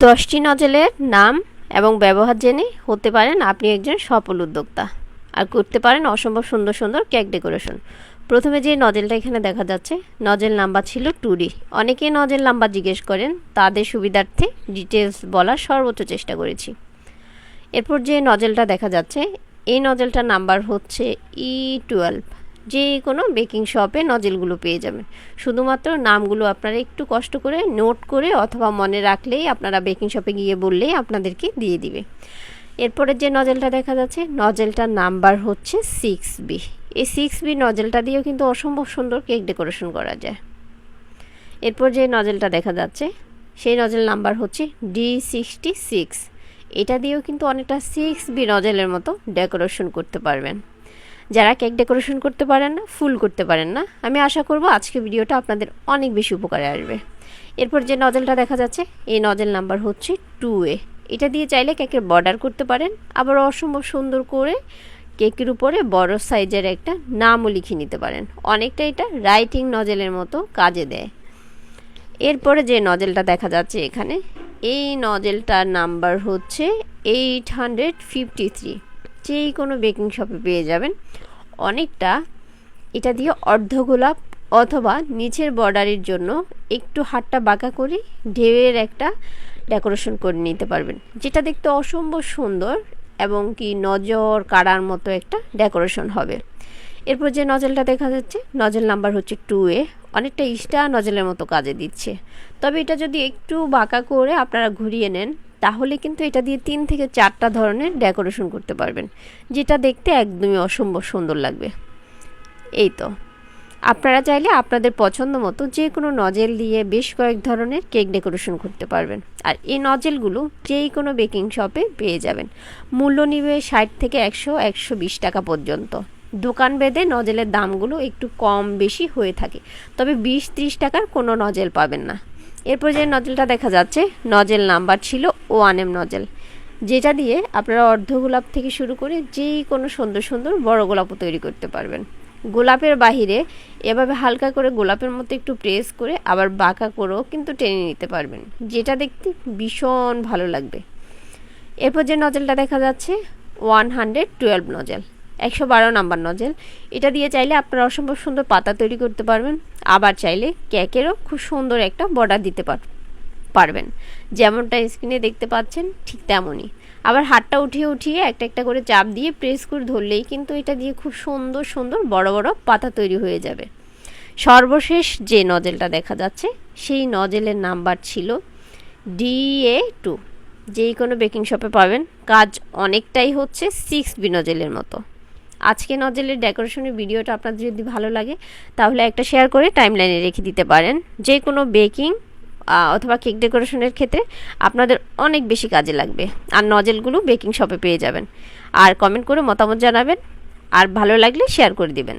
দশটি নজেলের নাম এবং ব্যবহার জেনে হতে পারেন আপনি একজন সফল উদ্যোক্তা। আর করতে পারেন অসম্ভব সুন্দর সুন্দর কেক ডেকোরেশন। প্রথমে যে নজেলটা এখানে দেখা যাচ্ছে, নজেল নাম্বার ছিল টুডি। অনেকে নজেল নাম্বার জিজ্ঞেস করেন, তাদের সুবিধার্থে ডিটেলস বলার সর্বোচ্চ চেষ্টা করেছি। এরপর যে নজেলটা দেখা যাচ্ছে, এই নজেলটার নাম্বার হচ্ছে ই টুয়েলভ যে কোনো বেকিং শপে নজেলগুলো পেয়ে যাবেন। শুধুমাত্র নামগুলো আপনারা একটু কষ্ট করে নোট করে অথবা মনে রাখলেই আপনারা বেকিং শপে গিয়ে বললেই আপনাদেরকে দিয়ে দিবে। এরপরে যে নজেলটা দেখা যাচ্ছে নজেলটার নাম্বার হচ্ছে সিক্স বি এই সিক্স বি নজেলটা দিয়েও কিন্তু অসম্ভব সুন্দর কেক ডেকোরেশন করা যায়। এরপর যে নজেলটা দেখা যাচ্ছে, সেই নজেল নাম্বার হচ্ছে ডি সিক্সটি সিক্স এটা দিয়েও কিন্তু অনেকটা সিক্স বি নজেলের মতো ডেকোরেশন করতে পারবেন। যারা কেক ডেকোরেশন করতে পারেন না, ফুল করতে পারেন না, আমি আশা করব আজকে ভিডিওটা আপনাদের অনেক বেশি উপকারে আসবে। এরপর যে নজেলটা দেখা যাচ্ছে, এই নজেল নাম্বার হচ্ছে টু এ। এটা দিয়ে চাইলে কেকের বর্ডার করতে পারেন, আবার অসম্ভব সুন্দর করে কেকের উপরে বড় সাইজের একটা নামও লিখে নিতে পারেন। অনেকটা এটা রাইটিং নজেলের মতো কাজে দেয়। এরপরে যে নজেলটা দেখা যাচ্ছে এখানে, এই নজেলটার নাম্বার হচ্ছে এইট হান্ড্রেড ফিফটি থ্রি। যেই কোনো বেকিং শপে পেয়ে যাবেন। অনেকটা এটা দিয়ে অর্ধ গোলাপ অথবা নিচের বর্ডারের জন্য একটু হাতটা বাঁকা করে ঢেউয়ের একটা ডেকোরেশন করে নিতে পারবেন। যেটা দেখতে অসম্ভব সুন্দর এবং কি নজর কাড়ার মতো একটা ডেকোরেশন হবে। এরপর যে নজলটা দেখা যাচ্ছে, নজল নাম্বার হচ্ছে টু এ। অনেকটা স্টার নজলের মতো কাজে দিচ্ছে। তবে এটা যদি একটু বাঁকা করে আপনারা ঘুরিয়ে নেন তাহলে কিন্তু এটা দিয়ে তিন থেকে চারটা ধরনের ডেকোরেশন করতে পারবেন, যেটা দেখতে একদমই অসম্ভব সুন্দর লাগবে। এই তো। আপনারা চাইলে আপনাদের পছন্দ মতো যে কোনো নজেল দিয়ে বেশ কয়েক ধরনের কেক ডেকোরেশন করতে পারবেন। আর এই নজেলগুলো যেই কোনো বেকিং শপে পেয়ে যাবেন। মূল্য নিবে ষাট থেকে একশো একশো বিশ টাকা পর্যন্ত। দোকান বেঁধে নজেলের দামগুলো একটু কম বেশি হয়ে থাকে, তবে বিশ ত্রিশ টাকার কোনো নজেল পাবেন না। এরপর যে নজেলটা দেখা যাচ্ছে, নজেল নাম্বার ছিল ওয়ান এম নজেল। যেটা দিয়ে আপনারা অর্ধ গোলাপ থেকে শুরু করে যেই কোনো সুন্দর সুন্দর বড় গোলাপও তৈরি করতে পারবেন। গোলাপের বাহিরে এভাবে হালকা করে গোলাপের মতো একটু প্রেস করে আবার বাঁকা করেও কিন্তু টেনে নিতে পারবেন, যেটা দেখতে ভীষণ ভালো লাগবে। এরপর যে নজেলটা দেখা যাচ্ছে, ওয়ান হান্ড্রেড টুয়েলভ নজেল, একশো বারো নাম্বার নজেল। এটা দিয়ে চাইলে আপনারা অসম্ভব সুন্দর পাতা তৈরি করতে পারবেন। আবার চাইলে কেকেরও খুব সুন্দর একটা বর্ডার দিতে পারবেন। যেমনটা স্ক্রিনে দেখতে পাচ্ছেন, ঠিক তেমনই। আবার হাতটা উঠিয়ে উঠিয়ে একটা একটা করে চাপ দিয়ে প্রেস করে ধরলেই কিন্তু এটা দিয়ে খুব সুন্দর সুন্দর বড় বড় পাতা তৈরি হয়ে যাবে। সর্বশেষ যে নজেলটা দেখা যাচ্ছে, সেই নজেলের নাম্বার ছিল ডিএ টু যেই কোনো বেকিং শপে পাবেন। কাজ অনেকটাই হচ্ছে সিক্স বি নজেলের মতো। আজকে নজেলের ডেকোরেশনের ভিডিওটা আপনাদের যদি ভালো লাগে, তাহলে একটা শেয়ার করে টাইমলাইনে রেখে দিতে পারেন। যে কোনো বেকিং অথবা কেক ডেকোরেশনের ক্ষেত্রে আপনাদের অনেক বেশি কাজে লাগবে। আর নজেলগুলো বেকিং শপে পেয়ে যাবেন। আর কমেন্ট করে মতামত জানাবেন। আর ভালো লাগলে শেয়ার করে দিবেন।